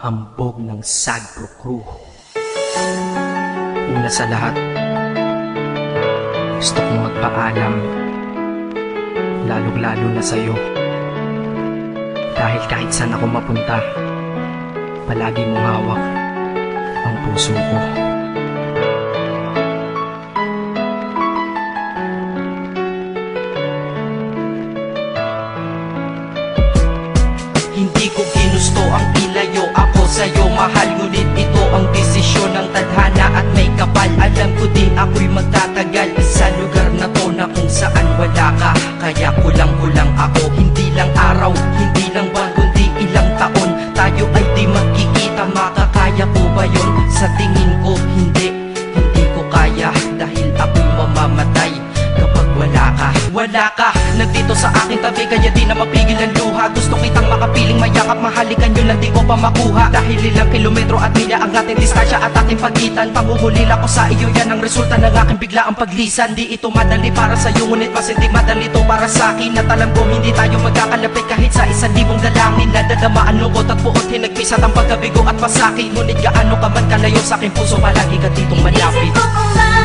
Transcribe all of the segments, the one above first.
hambog ng Sagpro Crew. Una sa lahat, gusto kong magpaalam, lalong-lalo na sa'yo. Dahil kahit saan ako mapunta, palagi mong hawak ang puso ko. Sa'yo Mahal ngunit ito ang desisyon ng tadhana at may kapal. Alam ko din ako'y magtatagal Sa lugar na to na kung saan wala ka. Kaya kulang-kulang ako. Hindi lang araw, hindi lang buwan Kundi ilang taon. Tayo ay di magkikita. Makakaya ko ba yun? Sa tingin ko hindi. Hindi ko kaya Dahil ako'y mamamatay kapag wala ka. Wala ka, nagdito sa aking tabi Kaya di na mapigil ang luha. Gusto kitang makapiling mayakap Mahalikan lang di ko pa makuha. Dahil ilang kilometro at milya Ang ating distansya at ating pagitan. Panguhulila ko sa iyo Yan ang resulta ng aking biglaang paglisan. Di ito madali para sa iyo Ngunit mas hindi madali to para sa akin At alam ko hindi tayo magkakalapit Kahit sa isang libong dalangin. Nadadamaan lungkot at puot Hinagpisat ang pagkabigo at pasakit. Ngunit gaano ka man kalayo sa aking puso Palagi ka ditong malapit. Isip ko kung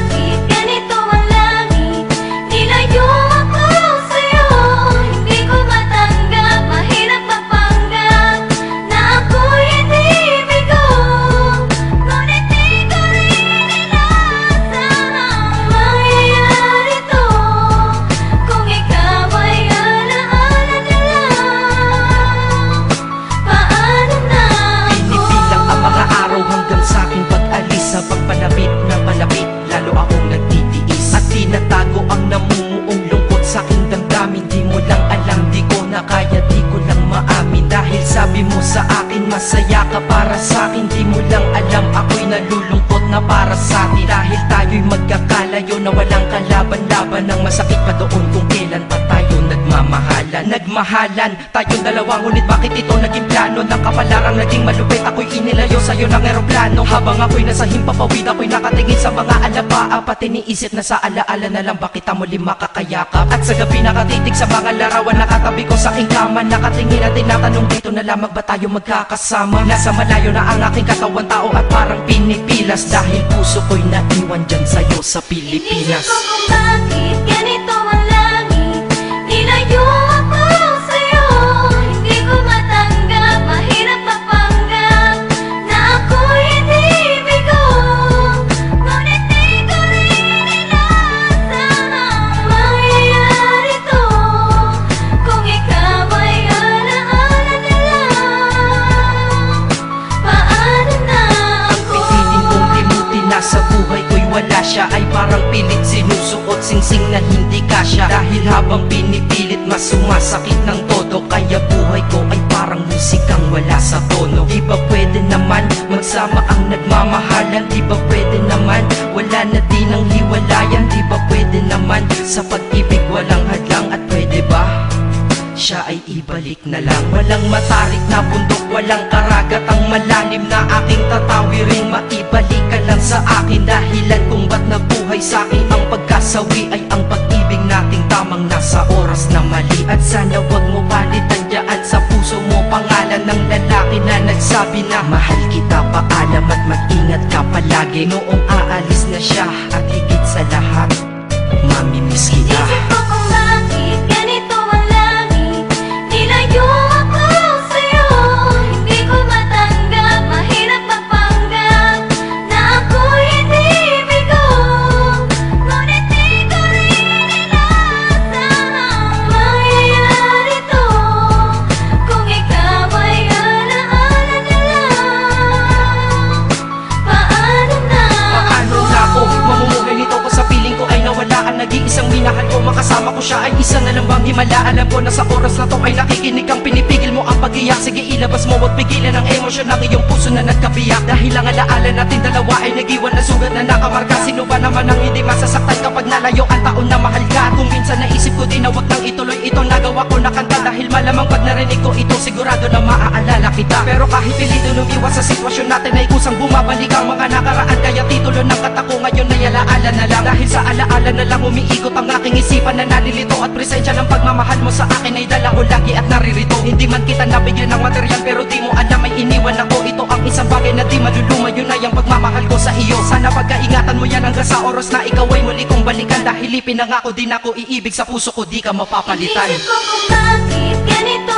masaya ka para sa akin Di mo lang alam, ako'y nalulungkot na para sa atin Dahil tayo'y magkakalayo na walang kalaban-laban. Ang masakit pa doon kung kailan nagmamahalan Nagmahalan, tayong dalawa Ngunit bakit ito naging plano? Ng kapalarang naging malupit Ako'y inilayo sa'yo ng eroplano. Habang ako'y nasa himpapawid Ako'y nakatingin sa mga alapa Apat iniisip na sa alaala na lang Bakit muli makakayakap? At sa gabi nakatitig sa mga larawan Nakatabi ko sa aking kama. Nakatingin at tinatanong dito na lamang ba tayo magkakasama? Nasa malayo na ang aking katawan tao At parang pinipilas. Dahil puso ko'y naiwan dyan sa'yo sa Pilipinas. Inisip ko kung bakit ganito siya Ay parang pilit sinusuot singsing na hindi kasya. Dahil habang pinipilit mas sumasakit ng todo. Kaya buhay ko ay parang musikang wala sa tono. Di ba pwede naman magsama ang nagmamahalan. Di ba pwede naman wala na din ang hiwalayan. Di ba pwede naman sa pag-ibig walang hadlang. At pwede ba? Siya ay ibalik na lang. Walang matarik na bundok Walang karagat. Ang malalim na aking tatawirin Maibalik ka lang sa akin ba't nabuhay sa akin Ang pagkasawi ay ang pag-ibig nating tamang nasa oras na mali. At sana wag mo palitan dyan sa puso mo. Pangalan ng lalaki na nagsabi na Mahal kita paalam at mag-ingat ka palagi. Noong aalis na siya at higit sa lahat Mamimiss kita siya ay isa na lang bang himala Alam ko na sa oras na to ay nakikinig kang pinipigil mo ang pag-iyak. Sige ilabas mo wag pigilan ang emosyon ng iyong puso na nagkabiyak. Dahil ang alaala natin dalawa ay nag-iwan na sugat na nakamarka. Sino ba naman ang hindi masasaktan kapag nalayo ang taon na mahal ka Kung minsan naisip ko din na wag nang ituloy ito Nagawa ko na kanta dahil malamang pag narinig ko ito Sigurado na maaalala kita. Pero kahit pilito lumiwas sa sitwasyon natin ay kusang bumabalik ang mga nakaraan. Kaya titulo ng kata ko ngayon ay alaala na lang. Dahil sa alaala na lang umiikot ang aking isipan na nalilito. At presensya ng pagmamahal mo sa akin ay dala ko lagi at naririto. Hindi man kita nabigyan ng material pero di mo alam ay iniwan ako Isang bagay na di maluluma yun ay ang pagmamahal ko sa iyo. Sana pagkaingatan mo yan hanggang sa oras na ikaw ay muli kong balikan. Dahil ipinangako din ako iibig sa puso ko di ka mapapalitan. Inisip ko kung bakit ganito